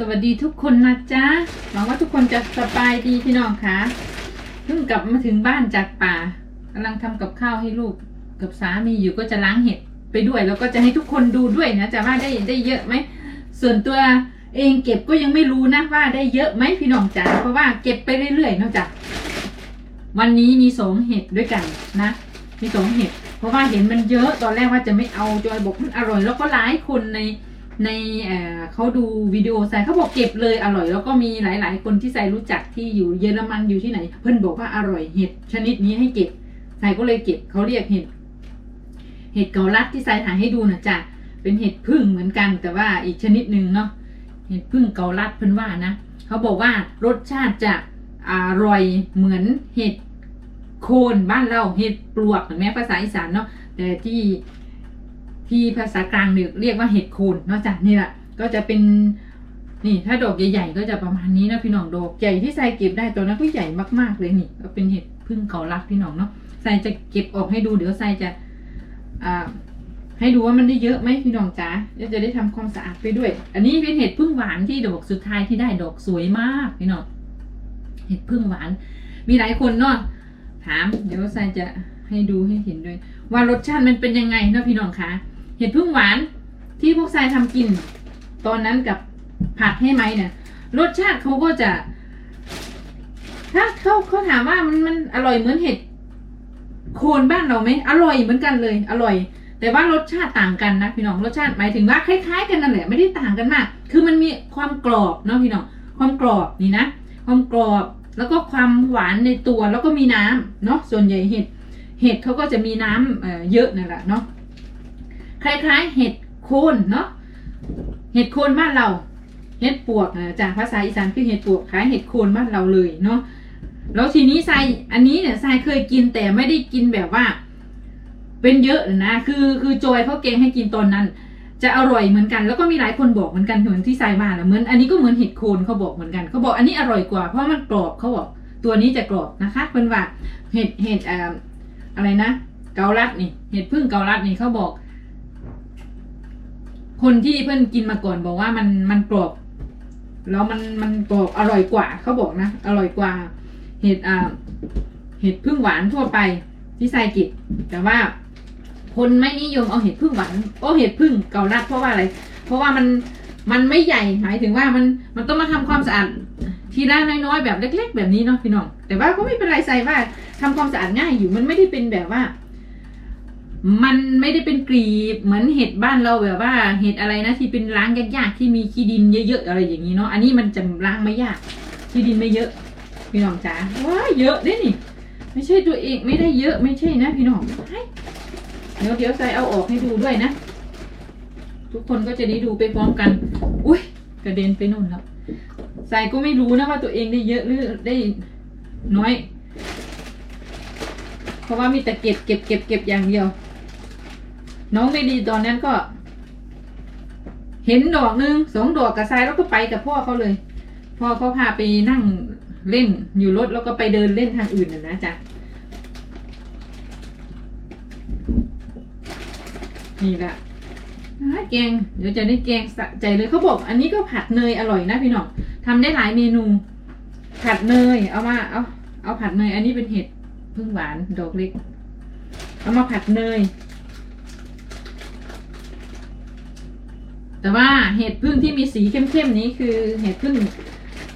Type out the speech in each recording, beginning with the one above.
สวัสดีทุกคนนะจ๊ะหวังว่าทุกคนจะสบายดีพี่น้องคะเพิ่งกลับมาถึงบ้านจากป่ากำลังทำกับข้าวให้ลูกกับสามีอยู่ก็จะล้างเห็ดไปด้วย แล้วก็จะให้ทุกคนดูด้วยนะจะว่าได้ได้เยอะไหมส่วนตัวเองเก็บก็ยังไม่รู้นะว่าได้เยอะไหมพี่น้องจ๋าเพราะว่าเก็บไปเรื่อยๆนอกจากวันนี้มีสองเห็ดด้วยกันนะ มีสองเห็ดเพราะว่าเห็นมันเยอะตอนแรกว่าจะไม่เอาจอยบอกมันอร่อยแล้วก็หลายคนใน ในเเขาดูวิดีโอใส่เขาบอกเก็บเลยอร่อย แล้วก็มีหลาย ๆ คนที่ใส่รู้จักที่อยู่เยอรมันอยู่ที่ไหน เพื่อนบอกว่าอร่อยเห็ดชนิดนี้ให้เก็บใส่ก็เลยเก็บเขาเรียกเห็ด เห็ดเกาลัดที่ใส่ถ่ายให้ดูนะจ๊ะเป็นเห็ดพึ่งเหมือนกันแต่ว่าอีกชนิดหนึ่งเนาะเห็ดพึ่งเกาลัดเพื่อนว่านะเขาบอกว่ารสชาติจะอร่อยเหมือนเห็ดโคนบ้านเราเห็ดปลวกเหมือนแม้ภาษาอีสานเนาะแต่ที่ ที่ภาษากลางเนี่ยเรียกว่าเห็ดโคนนอกจากนี่แหละก็จะเป็นนี่ถ้าดอกใหญ่ๆก็จะประมาณนี้นะพี่น้องดอกใหญ่ที่ใส่เก็บได้ตัวนั้นก็ใหญ่มากๆเลยนี่ ก็เป็นเห็ดพึ่งเกาลักพี่น้องเนาะใส่จะเก็บออกให้ดูเดี๋ยวใส่จะอ่าให้ดูว่ามันได้เยอะไหมพี่น้องจ๋าเดี๋ยวจะได้ทำความสะอาดไปด้วย อันนี้เป็นเห็ดพึ่งหวานที่ดอกสุดท้ายที่ได้ดอกสวยมากพี่น้องเห็ดพึ่งหวาน มีหลายคนเนาะถาม เดี๋ยวทรายจะให้ดูให้เห็นด้วย ว่ารสชาติมันเป็นยังไงเนาะพี่น้องคะ เห็ดพึ่งหวานที่พวกทรายทำกิน ตอนนั้นกับผัดให้ไหมเนี่ยรสชาติเขาก็จะ ถ้าเขาเขาถามว่ามันมันอร่อยเหมือนเห็ดโคนบ้านเราไหมอร่อยเหมือนกันเลย อร่อย แต่ว่ารสชาติต่างกันนะพี่น้องรสชาติหมายถึงว่าคล้ายๆ กันนั่นแหละไม่ได้ต่างกันมาก คือมันมีความกรอบเนาะพี่น้องความกรอบนี่นะความกรอบแล้วก็ความหวานในตัวแล้วก็มีน้ำเนาะส่วนใหญ่เห็ดเห็ดเขาก็จะมีน้ำเเยอะนั่นแหละเนาะ คล้าย ๆ เห็ดโคนเนาะเห็ดโคนบ้านเราเห็ดปวกจากภาษาอีสานคือเห็ดปวกคล้ายเห็ดโคนบ้านเราเลยเนาะแล้วทีนี้ทรายอันนี้เนี่ยทรายเคยกินแต่ไม่ได้กินแบบว่า เป็นเยอะนะ คือคือจอยเขาเกงให้กินตอนนั้น จะอร่อยเหมือนกัน แล้วก็มีหลายคนบอกเหมือนกันเหมือนที่ทรายมาแหละเหมือนอันนี้ก็เหมือนเห็ดโคนเขาบอกเหมือนกันเขาบอกอันนี้อร่อยกว่าเพราะมันกรอบเขาบอกตัวนี้จะกรอบนะคะเพื่อนว่าเห็ดเห็ดอ่ออะไรนะ เกาลัดนี่ เห็ดพึ่งเกาลัดนี่เขาบอก คนที่เพื่อนกินมาก่อนบอกว่ามันมันกรอบแล้วมันมันกรอบอร่อยกว่าเขาบอกนะอร่อยกว่า เห็ดอ่าเห็ดพึ่งหวานทั่วไปที่ไซกิจแต่ว่า คนไม่นิยมเอาเห็ดพึ่งหวานโอ้เห็ดพึ่งเกาลัดเพราะว่าอะไร เพราะว่ามันมันไม่ใหญ่หมายถึงว่ามันมันต้องมาทำความสะอาดทีละน้อยๆแบบเล็ก ๆ แบบนี้เนาะพี่น้องแต่ว่าก็ไม่เป็นไรใส่ว่าทำความสะอาดง่ายอยู่มันไม่ได้เป็นแบบว่า มันไม่ได้เป็นกรีบเหมือนเห็ดบ้านเราแบบว่า เห็ดอะไรนะที่เป็นล้างยากๆที่มีขี้ดินเยอะๆอะไรอย่างนี้เนาะอันนี้มันจะล้างไม่ยากขี้ดินไม่เยอะพี่น้องจ๋าว้าเยอะเด้นี่ ไม่ใช่ตัวเองไม่ได้เยอะไม่ใช่นะพี่น้องเฮ้ยเดี๋ยวเดี๋ยวใส่เอาออกให้ดูด้วยนะ ทุกคนก็จะได้ดูไปพร้อมกัน อุ้ยกระเด็นไปนู่นแล้วใส่ก็ไม่รู้นะว่าตัวเองได้เยอะหรือได้น้อย เพราะว่ามีแต่เก็บเก็บเก็บเก็บอย่างเดียว น้องไม่ดีตอนนั้นก็ เห็นดอกหนึ่งสองดอกกับทรายแล้วก็ไปกับพ่อเขาเลย พ่อเขาพาไปนั่งเล่นอยู่รถแล้วก็ไปเดินเล่นทางอื่นนะนะจ๊ะนี่แหละแกงเดี๋ยวจะได้แกงสะใจเลยเขาบอก อันนี้ก็ผัดเนยอร่อยนะพี่น้องทำได้หลายเมนู ผัดเนยเอามาเอาเอาผัดเนย อันนี้เป็นเห็ดพึ่งหวานดอกเล็ก เอามาผัดเนย แต่ว่าเห็ดพึ่งที่มีสีเข้มๆนี้คือเห็ดพึ่ง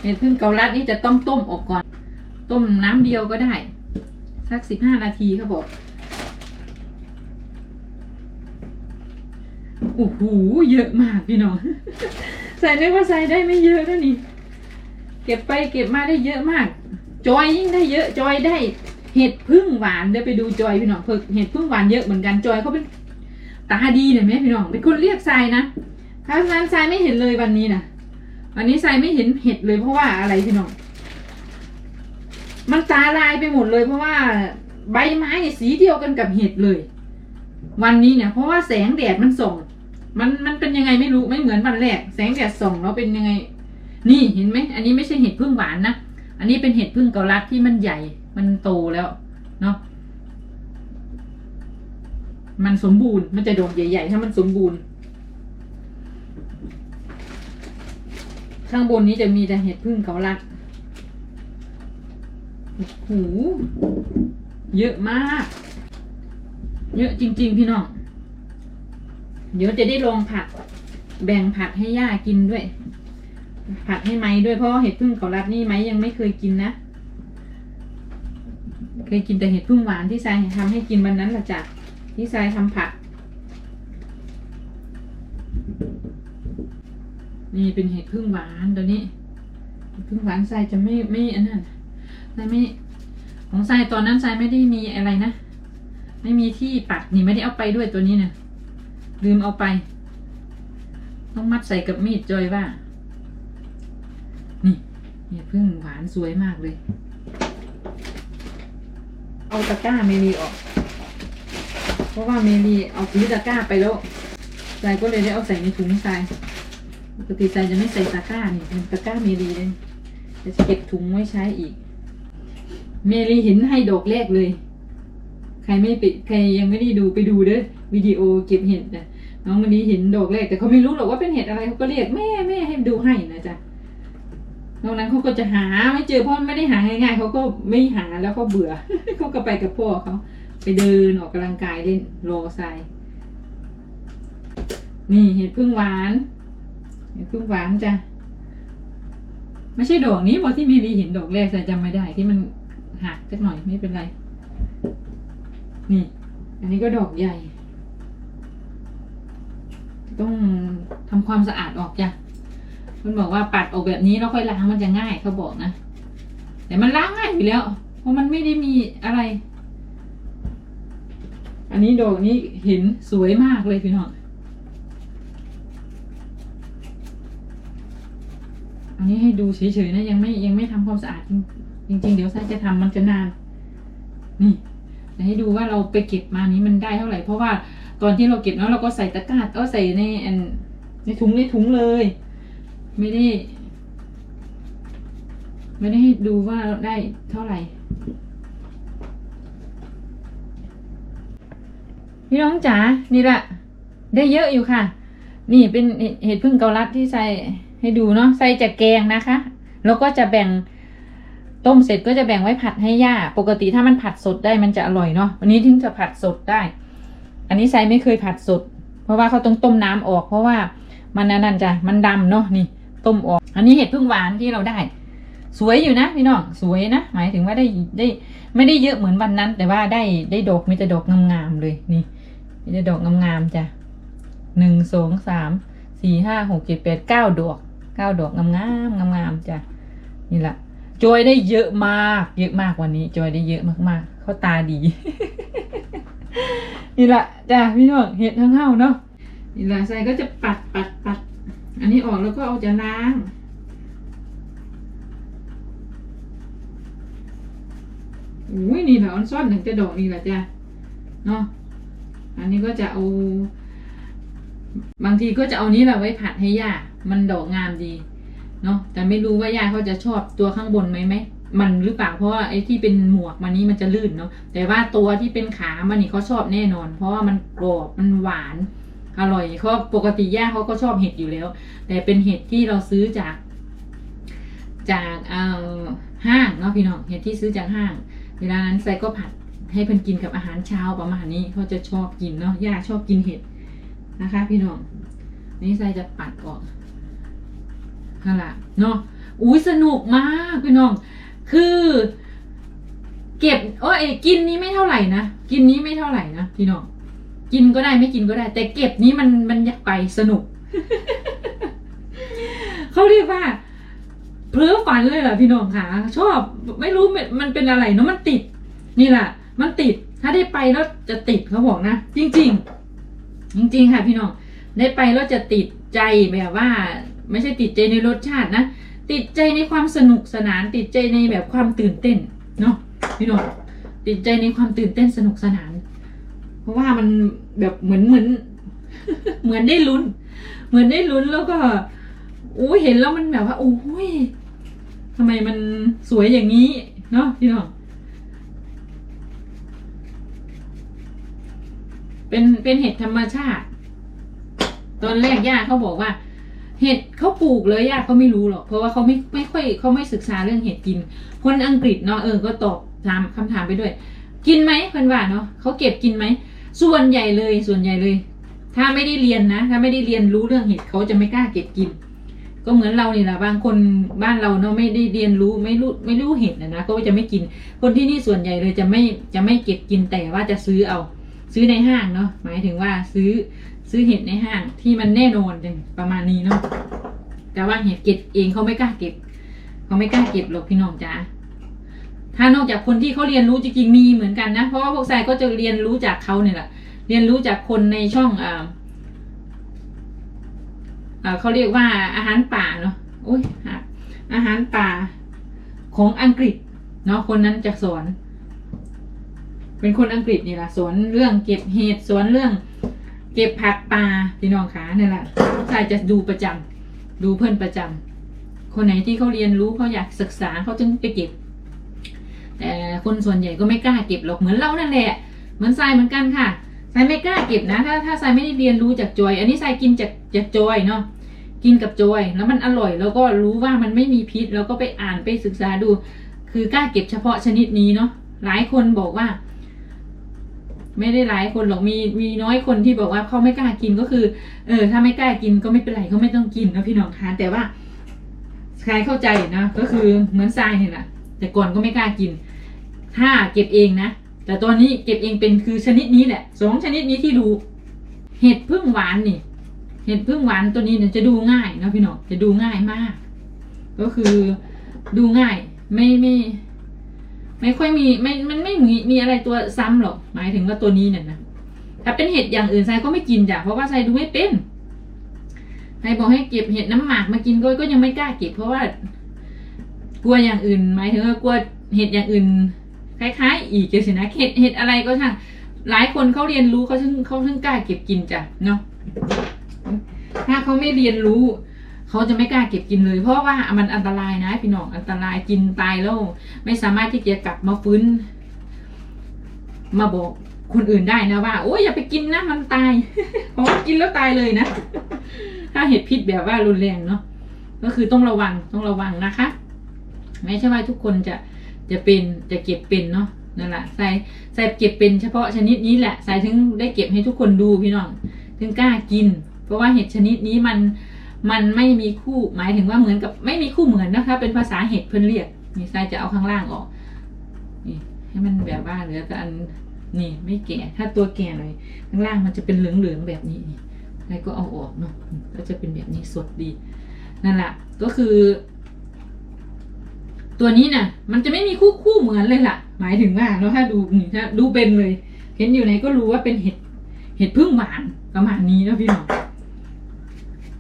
เห็ดพึ่งเกาลัดนี่จะต้องต้มออกก่อน ต้มน้ำเดียวก็ได้ สักสิบห้านาทีเขาบอกโอ้โหเยอะมากพี่น้องใส่ได้ว่าใส่ได้ไม่เยอะนะนี่ เก็บไปเก็บมาได้เยอะมาก จอยยิ่งได้เยอะ จอยได้เห็ดพึ่งหวานเดี๋ยวไปดูจอยพี่น้องเพิ่งเห็ดพึ่งหวานเยอะเหมือนกันจอยเขาเป็นตาดีหน่อยไหมพี่น้องเป็นคนเรียกทรายนะ ถ้านั้นทรายไม่เห็นเลยวันนี้นะวันนี้ทรายไม่เห็นเห็ดเลยเพราะว่าอะไรพี่น้อง มันตาลายไปหมดเลยเพราะว่าใบไม้เนี่ยสีเดียวกันกับเห็ดเลย วันนี้เนี่ย เพราะว่าแสงแดดมันส่อง มันมันเป็นยังไงไม่รู้ไม่เหมือนวันแรก แสงแดดส่องแล้วเป็นยังไง นี่เห็นไหมอันนี้ไม่ใช่เห็ดพึ่งหวานนะอันนี้เป็นเห็ดพึ่งเกาลัดที่มันใหญ่มันโตแล้วเนาะมันสมบูรณ์มันจะดอกใหญ่ๆ ถ้ามันสมบูรณ์ ข้างบนนี้จะมีแต่เห็ดพึ่งเขาลัดโอ้โหเยอะมาก เยอะจริง ๆ พี่น้อง เดี๋ยวจะได้ลองผัด แบ่งผัดให้ย่ากินด้วย ผัดให้ไม้ด้วยเพราะเห็ดพึ่งเขาลัดนี่ไม้ยังไม่เคยกินนะ เคยกินแต่เห็ดพึ่งหวานที่ทรายทำให้กินวันนั้นละจ้ะที่ทรายทำผัด นี่เป็นเห็ดพึ่งหวานตัวนี้พึ่งหวานทรายจะไม่ไม่อันนั้นทรายไม่ของทรายตอนนั้นทรายไม่ได้มีอะไรนะ ไม่มีที่ปัดนี่ไม่ได้เอาไปด้วยตัวนี้เนี่ยลืมเอาไป ต้องมัดใส่กับมีดจอยว่า นี่เห็ดพึ่งหวานสวยมากเลย เอาตะกร้าเมลีออก เพราะว่าเมลีเอาซื้อตะกร้าไปแล้วทรายก็เลยได้เอาใส่ในถุงทราย ปกติทรายจะไม่ใส่ตะกร้านี่เป็นตะกร้าเมลีเลยจะเก็บถุงไว้ใช้อีก เมลีห็นให้ดอกแรกเลย ใครไม่ไปใครยังไม่ได้ดูไปดูเด้อวิดีโอเก็บเห็ดนะน้องวันนี้เห็นดอกแรกแต่เขาไม่รู้หรอกว่าเป็นเห็ดอะไรเขาก็เรียกแม่แม่ให้ดูให้นะจ๊ะนอกนั้นเขาก็จะหาไม่เจอเพราะไม่ได้หาง่ายๆเขาก็ไม่หาแล้วเขาเบื่อเขาก็ไปกับพ่อเขาไปเดินออกกำลังกายเล่นรอทรายนี่เห็ดพึ่งหวาน เห็ดพึ่งหวานจ้ะไม่ใช่ดอกนี้บอกที่เมลีห็นดอกแรกแต่จำไม่ได้ที่มันหักสักหน่อยไม่เป็นไร นี่ อันนี้ก็ดอกใหญ่ ต้องทำความสะอาดออกจ้ะมันบอกว่าปัดออกแบบนี้แล้วค่อยล้างมันจะง่ายเขาบอกนะแต่มันล้างง่ายอยู่แล้ว เพราะมันไม่ได้มีอะไร อันนี้ดอกนี้เห็นสวยมากเลยพี่น้อง อันนี้ให้ดูเฉยๆนะยังไม่ยังไม่ทำความสะอาดจริงจริงๆเดี๋ยวไส้จะทำมันจะนาน นี่จะให้ดูว่าเราไปเก็บมานี้มันได้เท่าไหร่ เพราะว่าตอนที่เราเก็บแล้วเราก็ใส่ตะกร้าก็ใส่ในอันในถุงในถุงเลย ไม่ได้ ไม่ได้ให้ดูว่าได้เท่าไหร่พี่น้องจ๋านี่แหละได้เยอะอยู่ค่ะ นี่เป็นเห็ดพึ่งเกาลัดที่ใส่ ให้ดูเนาะใส่จะแกงนะคะ แล้วก็จะแบ่งต้มเสร็จก็จะแบ่งไว้ผัดให้ย่า ปกติถ้ามันผัดสดได้มันจะอร่อยเนาะวันนี้ถึงจะผัดสดได้ อันนี้ใส่ไม่เคยผัดสด เพราะว่าเขาต้องต้มน้ำออก เพราะว่ามันนั่นจ้ะมันดำเนาะนี่ ต้มออก อันนี้เห็ดพึ่งหวานที่เราได้ สวยอยู่นะพี่น้องสวยนะหมายถึงว่าได้ได้ ไม่ได้เยอะเหมือนวันนั้น แต่ว่าได้ได้ดอกมีแต่ดอกงามๆเลยนี่มีแต่ดอกงามๆจ้ะหนึ่งสองสามสี่ห้าหกเจ็ดแปดเก้าดอก เก้าดอกงามๆงามๆจ้ะนี่แหละจอยได้เยอะมาก เยอะมากวันนี้ จอยได้เยอะมากๆเขาตาดี นี่แหละจ้ะพี่น้องเห็ดทั้งเฮ้าเนาะนี่แหละใส่ก็จะปัดปัดปัดอันนี้ออกแล้วก็เอาจะล้างอุ้ยนี่แหละออนซ่อนถึงจะดอกนี่แหละจ้ะเนาะอันนี้ก็จะเอา บางทีก็จะเอานี้แหละไว้ผัดให้ย่ามันดอกงามดีเนาะแต่ไม่รู้ว่าย่าเขาจะชอบตัวข้างบนไหมไหมมันหรือเปล่าเพราะว่าไอ้ที่เป็นหมวกมันนี้มันจะลื่นเนาะแต่ว่าตัวที่เป็นขามันนี่เขาชอบแน่นอน เพราะว่ามันกรอบมันหวานอร่อยเขาปกติย่าเขาก็ชอบเห็ดอยู่แล้ว แต่เป็นเห็ดที่เราซื้อจาก จากเอ่อห้างเนาะพี่น้องเห็ดที่ซื้อจากห้าง เวลานั้นไซก็ผัดให้เพิ่นกินกับอาหารเช้าประมาณนี้เขาจะชอบกินเนาะย่าชอบกินเห็ด นะคะ พี่น้องนี่ไซจะปัดออกนั่นแหละเนาะอุ้ยสนุกมากพี่น้อง คือ เก็บโอ้ยกินนี้ไม่เท่าไหร่นะกินนี้ไม่เท่าไหร่นะพี่น้องกินก็ได้ไม่กินก็ได้ แต่เก็บนี้มันมันอยากไปสนุกเขาเรียกว่าเพ้อฝันเลยเหรอพี่น้องค่ะ ชอบไม่รู้มันเป็นอะไรเนาะมันติด นี่แหละมันติดถ้าได้ไปแล้วจะติดเขาบอกนะ จริง ๆ จริงๆค่ะพี่น้องได้ไปแล้วจะติดใจแบบว่า ไม่ใช่ติดใจในรสชาตินะ ติดใจในความสนุกสนาน ติดใจในแบบความตื่นเต้นเนาะพี่น้องติดใจในความตื่นเต้นสนุกสนาน เพราะว่ามันแบบเหมือนเหมือน เหมือนได้ลุ้น เหมือนได้ลุ้นแล้วก็อู้เห็นแล้วมันแบบว่าโอ้ยทำไมมันสวยอย่างนี้เนาะพี่น้อง เป็นเป็นเห็ดธรรมชาติ ตอนแรกย่าเขาบอกว่า เห็ดเขาปลูกเลยอะเขาไม่รู้หรอกเพราะว่าเขาไม่ไม่ค่อยเขาไม่ศึกษาเรื่องเห็ดกิน คนอังกฤษเนาะเออก็ตอบถามคำถามไปด้วย กินไหมเพื่อนว่าเนาะเขาเก็บกินไหมส่วนใหญ่เลยส่วนใหญ่เลย ถ้าไม่ได้เรียนนะ ถ้าไม่ได้เรียนรู้เรื่องเห็ดเขาจะไม่กล้าเก็บกิน ก็เหมือนเรานี่แหละบางคนบ้านเราเนาะไม่ได้เรียนรู้ไม่รู้ไม่รู้เห็ดนะนะก็จะไม่กิน คนที่นี่ส่วนใหญ่เลยจะไม่จะไม่เก็บกินแต่ว่าจะซื้อเอา ซื้อในห้างเนาะหมายถึงว่าซื้อซื้อเห็ดในห้างที่มันแน่นอนอย่างประมาณนี้เนาะแต่ว่าเห็ดเก็บเองเขาไม่กล้าเก็บเขาไม่กล้าเก็บหรอกพี่น้องจ๋าถ้านอกจากคนที่เขาเรียนรู้จริงๆมีเหมือนกันนะ เพราะว่าพวกทรายก็จะเรียนรู้จากเขาเนี่ยแหละเรียนรู้จากคนในช่องอ่าเขาเรียกว่าอาหารป่าเนาะโอ้ยอาหารป่าของอังกฤษเนาะคนนั้นจะสอน เป็นคนอังกฤษนี่แหละสอนเรื่องเก็บเห็ดสอนเรื่อง เก็บผักปลาพี่น้องขาเนี่ยแหละใช่จะดูประจำดูเพื่อนประจำคนไหนที่เขาเรียนรู้เขาอยากศึกษาเขาจึงไปเก็บ แต่คนส่วนใหญ่ก็ไม่กล้าเก็บหรอกเหมือนเรานั่นแหละ เหมือนทรายเหมือนกันค่ะทรายไม่กล้าเก็บนะ ถ้าถ้าทรายไม่ได้เรียนรู้จากจอย อันนี้ทรายกินจากจากจอยเนาะกินกับจอยแล้วมันอร่อยแล้วก็รู้ว่ามันไม่มีพิษ แล้วก็ไปอ่านไปศึกษาดู คือกล้าเก็บเฉพาะชนิดนี้เนาะหลายคนบอกว่า ไม่ได้หลายคนหรอกมีมีน้อยคนที่บอกว่าเขาไม่กล้ากินก็คือ เออ ถ้าไม่กล้ากินก็ไม่เป็นไรก็ไม่ต้องกินนะพี่น้องคะแต่ว่าใครเข้าใจนะก็คือเหมือนทรายเนี่ยแหละแต่ก่อนก็ไม่กล้ากิน ถ้าเก็บเองนะแต่ตอนนี้เก็บเองเป็นคือชนิดนี้แหละสองชนิดนี้ที่ดู เห็ดพึ่งหวานนี่ เห็ดพึ่งหวานตัวนี้เนี่ยจะดูง่ายนะพี่น้องจะดูง่ายมาก ก็คือดูง่ายไม่ไม่ ไม่ค่อยมีไม่มันไม่มีมีอะไรตัวซ้ำหรอก หมายถึงว่าตัวนี้เนี่ยนะถ้าเป็นเห็ดอย่างอื่นทรายก็ไม่กินจ้ะเพราะว่าทรายดูไม่เป็นใครบอกให้เก็บเห็ดน้ำหมากมากินก็ก็ยังไม่กล้าเก็บเพราะว่า กลัวอย่างอื่น หมายถึงว่ากลัวเห็ดอย่างอื่น คล้าย ๆ อีกจสินะเห็ดเห็ดอะไรก็ช่างหลายคนเขาเรียนรู้เขาถึงเขาถึงกล้าเก็บกินจ้ะเนาะถ้าเขาไม่เรียนรู้ เขาจะไม่กล้าเก็บกินเลย เพราะว่ามันอันตรายนะพี่น้องอันตรายกินตายแล้ว ไม่สามารถที่จะกลับมาฟื้น มาบอกคนอื่นได้นะว่า โอ้ยอย่าไปกินนะมันตายเพราะว่ากินแล้วตายเลยนะ ถ้าเห็ดพิษแบบว่ารุนแรงเนาะก็คือต้องระวังต้องระวังนะคะ ไม่ใช่ว่าทุกคนจะจะเป็นจะเก็บเป็นเนาะนั่นแหละใส่ใส่เก็บเป็นเฉพาะชนิดนี้แหละใส่ถึงได้เก็บให้ทุกคนดูพี่น้องถึงกล้ากิน เพราะว่าเห็ดชนิดนี้มัน มันไม่มีคู่หมายถึงว่าเหมือนกับไม่มีคู่เหมือนนะคะ เป็นภาษาเห็ดเพื่อนเรียกนี่ใส่จะเอาข้างล่างออกนี่ให้มันแบบว่าเหลือก็อันนี่ไม่แก่ถ้าตัวแก่หน่อยข้างล่างมันจะเป็นเหลืองๆแบบนี้นี่แล้วก็เอาออกเนาะก็จะเป็นแบบนี้สดดีนั่นแหละก็คือ ตัวนี้น่ะ มันจะไม่มีคู่คู่เหมือนเลยล่ะ หมายถึงว่าเนาะถ้าดูนี่ถ้าดูเป็นเลย เห็นอยู่ไหนก็รู้ว่าเป็นเห็ดเห็ดพึ่งหวานประมาณนี้นะพี่น้อง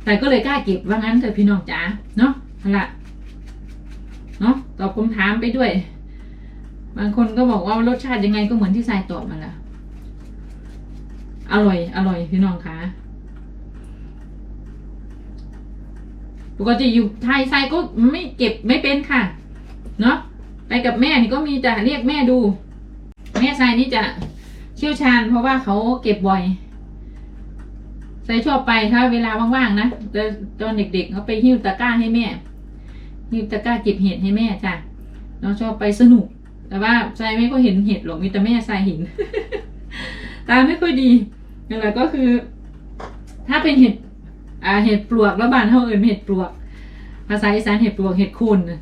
แต่ก็เลยกล้าเก็บว่างั้นเถอะพี่น้องจ๋าเนาะละเนาะตอบคำถามไปด้วย บางคนก็บอกว่ารสชาติยังไงก็เหมือนที่ทรายตอบมาละอร่อย อร่อยพี่น้องคะปกติอยู่ไทยทรายก็ไม่เก็บไม่เป็นค่ะ เนาะไปกับแม่นี่ก็มีจะเรียกแม่ดู แม่ทรายนี่จะเชี่ยวชาญเพราะว่าเขาเก็บบ่อย ทรายชอบไปถ้าเวลาว่างๆนะตอนเด็กๆเขาไปหิ้วตะกร้าให้แม่หิ้วตะกร้าเก็บเห็ดให้แม่จ้ะเราชอบไปสนุก แต่ว่าทรายไม่ก็เห็นเห็ดหรอกมีแต่แม่ทรายเห็นตาไม่ค่อยดีนั่นแหละก็คือ ถ้าเป็นเห็ดอ่าเห็ดปลวกแล้วบ้านเขาเอ่ยเห็ดปลวก ภาษาอีสานเห็ดปลวกเห็ดคนน่ะ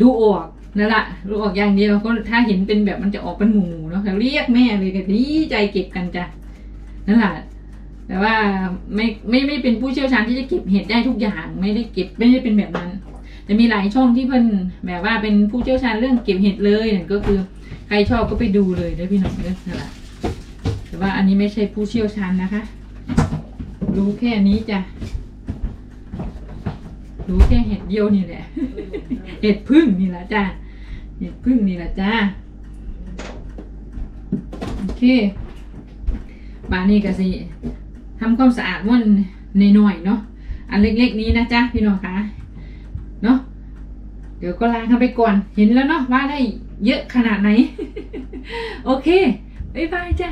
ดูออกนั่นแหละดูออกอย่างเดียวก็ถ้าเห็นเป็นแบบมันจะออกเป็นหมูๆเนาะเรียกแม่เลยก็ดีใจเก็บกันจ้ะนั่นแหละ แต่ว่าไม่ไม่ไม่เป็นผู้เชี่ยวชาญที่จะเก็บเห็ดได้ทุกอย่าง ไม่ได้เก็บไม่ได้เป็นแบบนั้นจะมีหลายช่องที่เพิ่นแบบว่าเป็นผู้เชี่ยวชาญเรื่องเก็บเห็ดเลยนั่นก็คือใครชอบก็ไปดูเลยนะพี่น้องเด้อนั่นแหละแต่ว่าอันนี้ไม่ใช่ผู้เชี่ยวชาญนะคะ รู้แค่นี้จ้ะรู้แค่เห็ดเดียวนี่แหละ เห็ดพึ่งนี่แหละจ้าเห็ดพึ่งนี่แหละจ้าโอเคบานนี้ก็สิ ทำความสะอาดม่วนในหน่อยเนาะอันเล็กๆนี้นะจ๊ะพี่น้องคะเนาะเดี๋ยวก็ล้างกันไปก่อนเห็นแล้วเนาะว่าได้เยอะขนาดไหน โอเคบ๊ายบายจ้า